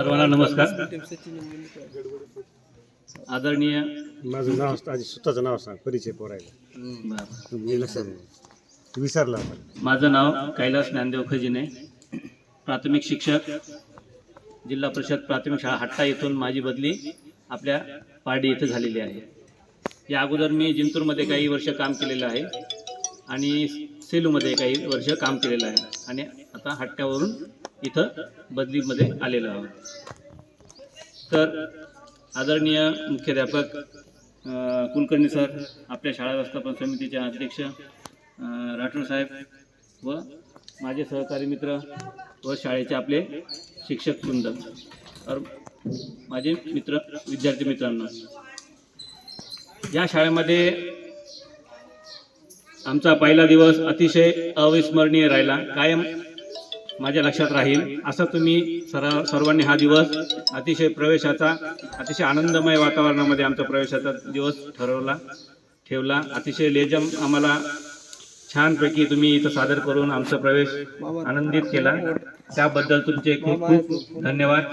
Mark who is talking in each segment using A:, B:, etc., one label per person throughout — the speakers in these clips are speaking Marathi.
A: सर्वांना नमस्कार. आदरणीय
B: माझं नाव असतं आधी स्वतःचं नाव सांग परिचय पोरायला. मी लक्षात नाही विसरला
A: माझं नाव कैलास ज्ञानदेव खजिने प्राथमिक शिक्षक जिल्हा परिषद प्राथमिक शाळा हट्टा येथून माझी बदली आपल्या पारडी इथं झालेली आहे. या अगोदर मी जिंतूरमध्ये काही वर्ष काम केलेलं आहे आणि सेलूमध्ये काही वर्ष काम केलेलं आहे. आणि आता हट्ट्यावरून इथं बदलीमध्ये आलेलो आहोत. तर आदरणीय मुख्याध्यापक कुलकर्णी सर आपल्या शाळा व्यवस्थापन समितीचे अध्यक्ष अ, राठोड साहेब व माझे सहकारी मित्र व शाळेचे आपले शिक्षक वृंद माझे मित्र विद्यार्थी मित्रांनो या शाळेमध्ये आमचा पहिला दिवस अतिशय अविस्मरणीय राहिला. कायम माझ्या लक्षात राहील. असं तुम्ही सर्व सर्वांनी हा दिवस अतिशय प्रवेशाचा अतिशय आनंदमय वातावरणामध्ये आमचा प्रवेशाचा दिवस ठरवला ठेवला. अतिशय लेजम आम्हाला छानपैकी तुम्ही इथं सादर करून आमचा प्रवेश आनंदित केला. त्याबद्दल तुमचे खूप खूप धन्यवाद.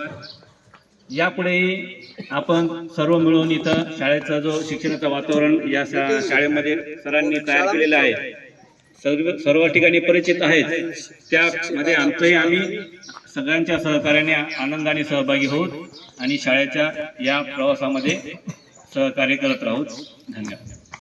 A: यापुढेही आपण सर्व मिळून इथं शाळेचा जो शिक्षणाचं वातावरण या शाळेमध्ये सरांनी तयार केलेलं आहे सर्व सर्व ठिकाणी परिचित आहेत. त्यामध्ये आमचंही आम्ही सगळ्यांच्या सहकार्याने आनंदाने सहभागी होऊ आणि शाळेच्या या प्रवासामध्ये सहकार्य करत राहूत. धन्यवाद.